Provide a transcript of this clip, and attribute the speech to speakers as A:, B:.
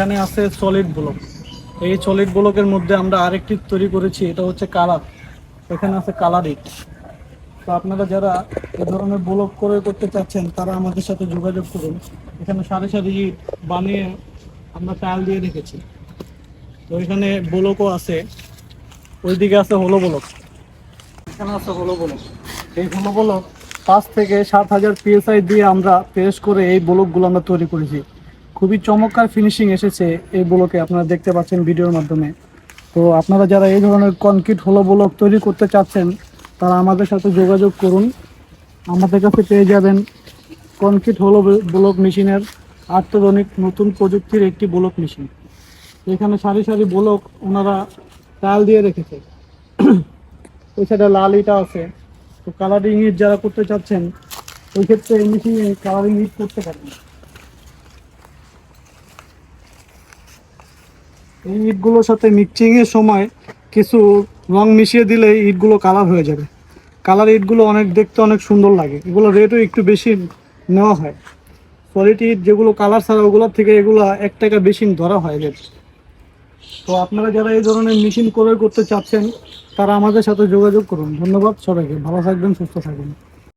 A: এখানে আছে solid block এই সলিড ব্লকের মধ্যে আমরা আরেকটি তৈরি করেছি, এটা হচ্ছে কালার এখানে আছে কালার ইট তো আপনারা যারা এ ধরনের ব্লক করে করতে চাচ্ছেন, তারা আমাদের সাথে যোগাযোগ করুন। এখানে সারি সারি ইট বানিয়ে আমরা টাইল দিয়ে রেখেছি। তো এখানে ব্লকও আছে। ওইদিকে আছে হলো ব্লক এখানে আছে হলো ব্লক এই হলো ব্লক পাঁচ থেকে সাত হাজার পিএসআই দিয়ে আমরা প্রেস করে এই ব্লকগুলো আমরা তৈরি করেছি। খুবই চমৎকার ফিনিশিং এসেছে এই ব্লকে, আপনারা দেখতে পাচ্ছেন ভিডিওর মাধ্যমে। তো আপনারা যারা এই ধরনের কনক্রিট হলো ব্লক তৈরি করতে চাচ্ছেন, তারা আমাদের সাথে যোগাযোগ করুন। আমাদের কাছে পেয়ে যাবেন কনক্রিট হলো ব্লক মেশিনের আত্মধনিক নতুন প্রযুক্তির একটি ব্লক মেশিন। এখানে সারি সারি ব্লক ওনারা টাইল দিয়ে রেখেছে। ওই লাল ইটা আছে। তো কালারিং ইট যারা করতে চাচ্ছেন, ওই ক্ষেত্রে এই মেশিনে কালারিং ইট করতে পারেন। এই ইটগুলোর সাথে মিক্সিংয়ের সময় কিছু রং মিশিয়ে দিলে ইটগুলো কালার হয়ে যাবে। কালার ইটগুলো অনেক দেখতে অনেক সুন্দর লাগে। এগুলো রেটও একটু বেশি নেওয়া হয়। কোয়ালিটি ইট যেগুলো কালার ছাড়া, ওগুলোর থেকে এগুলো এক টাকা বেশি ধরা হয় রেট তো আপনারা যারা এই ধরনের মেশিন ক্রয় করতে চাচ্ছেন, তারা আমাদের সাথে যোগাযোগ করুন। ধন্যবাদ সবাইকে। ভালো থাকবেন, সুস্থ থাকবেন।